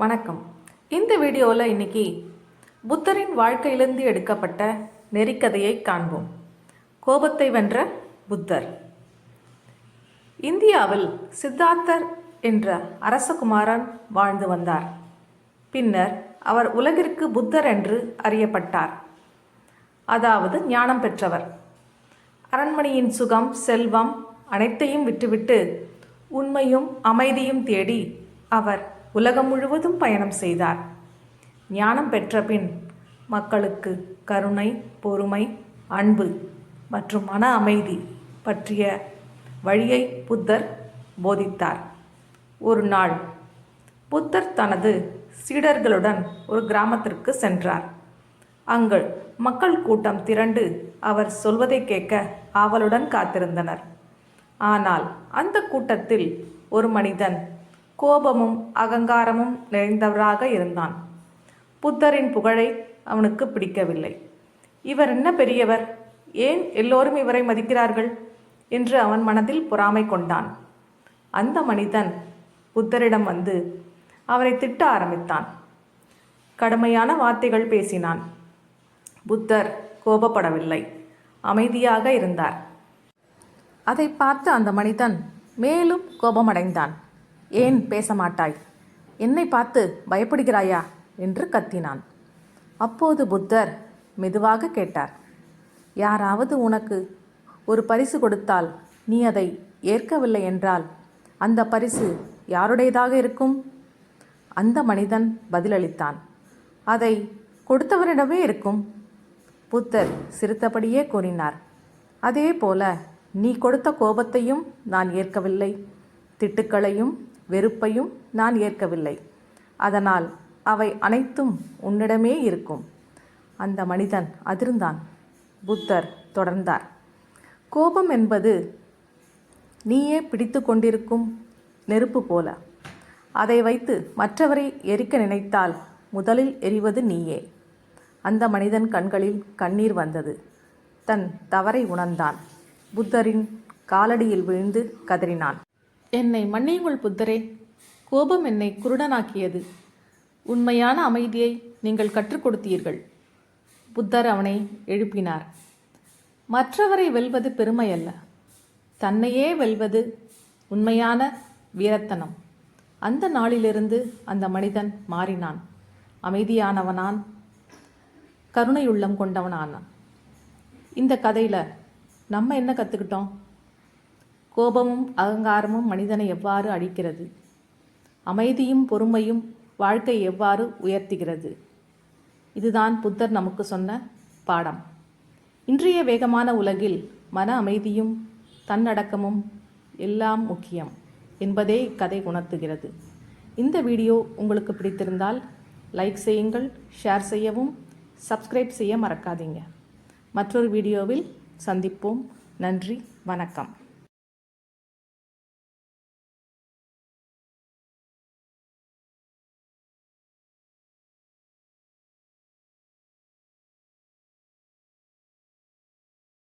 வணக்கம். இந்த வீடியோவில் இன்னைக்கு புத்தரின் வாழ்க்கையிலிருந்து எடுக்கப்பட்ட நெறிக்கதையை காண்போம். கோபத்தை வென்ற புத்தர். இந்தியாவில் சித்தார்த்தர் என்ற அரசகுமாரன் வாழ்ந்து வந்தார். பின்னர் அவர் உலகிற்கு புத்தர் என்று அறியப்பட்டார். அதாவது ஞானம் பெற்றவர். அரண்மனையின் சுகம் செல்வம் அனைத்தையும் விட்டுவிட்டு உண்மையும் அமைதியும் தேடி அவர் உலகம் முழுவதும் பயணம் செய்தார். ஞானம் பெற்ற பின் மக்களுக்கு கருணை பொறுமை அன்பு மற்றும் மன அமைதி பற்றிய வழியை புத்தர் போதித்தார். ஒரு நாள் புத்தர் தனது சீடர்களுடன் ஒரு கிராமத்திற்கு சென்றார். அங்கு மக்கள் கூட்டம் திரண்டு அவர் சொல்வதை கேட்க ஆவலுடன் காத்திருந்தனர். ஆனால் அந்த கூட்டத்தில் ஒரு மனிதன் கோபமும் அகங்காரமும் நிறைந்தவராக இருந்தான். புத்தரின் புகழை அவனுக்கு பிடிக்கவில்லை. இவர் என்ன பெரியவர்? ஏன் எல்லோரும் இவரை மதிக்கிறார்கள்? என்று அவன் மனதில் பொறாமை கொண்டான். அந்த மனிதன் புத்தரிடம் வந்து அவரை திட்ட ஆரம்பித்தான். கடுமையான வார்த்தைகள் பேசினான். புத்தர் கோபப்படவில்லை. அமைதியாக இருந்தார். அதை பார்த்து அந்த மனிதன் மேலும் கோபமடைந்தான். ஏன் பேச மாட்டாய் என்னை பார்த்து பயப்படுகிறாயா? என்று கத்தினான். அப்போது புத்தர் மெதுவாக கேட்டார். யாராவது உனக்கு ஒரு பரிசு கொடுத்தால் நீ அதை ஏற்கவில்லை என்றால் அந்த பரிசு யாருடையதாக இருக்கும்? அந்த மனிதன் பதிலளித்தான். அதை கொடுத்தவரிடமே இருக்கும். புத்தர் சிரித்தபடியே கூறினார். அதே போல நீ கொடுத்த கோபத்தையும் நான் ஏற்கவில்லை. திட்டுக்களையும் வெறுப்பையும் நான் ஏற்கவில்லை. அதனால் அவை அனைத்தும் உன்னிடமே இருக்கும். அந்த மனிதன் அதிர்ந்தான். புத்தர் தொடர்ந்தார். கோபம் என்பது நீயே பிடித்து கொண்டிருக்கும் நெருப்பு போல. அதை வைத்து மற்றவரை எரிக்க நினைத்தால் முதலில் எரிவது நீயே. அந்த மனிதன் கண்களில் கண்ணீர் வந்தது. தன் தவறை உணர்ந்தான். புத்தரின் காலடியில் விழுந்து கதறினான். என்னை மன்னியுங்கள் புத்தரே. கோபம் என்னை குருடனாக்கியது. உண்மையான அமைதியை நீங்கள் கற்றுக் கொடுத்தீர்கள். புத்தர் அவனை எழுப்பினார். மற்றவரை வெல்வது பெருமை அல்ல தன்னையே வெல்வது உண்மையான வீரத்தனம். அந்த நாளிலிருந்து அந்த மனிதன் மாறினான். அமைதியானவனான். கருணையுள்ளம் கொண்டவனானான். இந்த கதையில் நம்ம என்ன கற்றுக்கிட்டோம் கோபமும் அகங்காரமும் மனிதனை எவ்வாறு அழிக்கிறது? அமைதியும் பொறுமையும் வாழ்க்கை எவ்வாறு உயர்த்துகிறது? இதுதான் புத்தர் நமக்கு சொன்ன பாடம். இன்றைய வேகமான உலகில் மன அமைதியும் தன்னடக்கமும் எல்லாம் முக்கியம் என்பதே இக்கதை உணர்த்துகிறது. இந்த வீடியோ உங்களுக்கு பிடித்திருந்தால் லைக் செய்யுங்கள் ஷேர் செய்யவும் சப்ஸ்கிரைப் செய்ய மறக்காதீங்க. மற்றொரு வீடியோவில் சந்திப்போம். நன்றி வணக்கம்.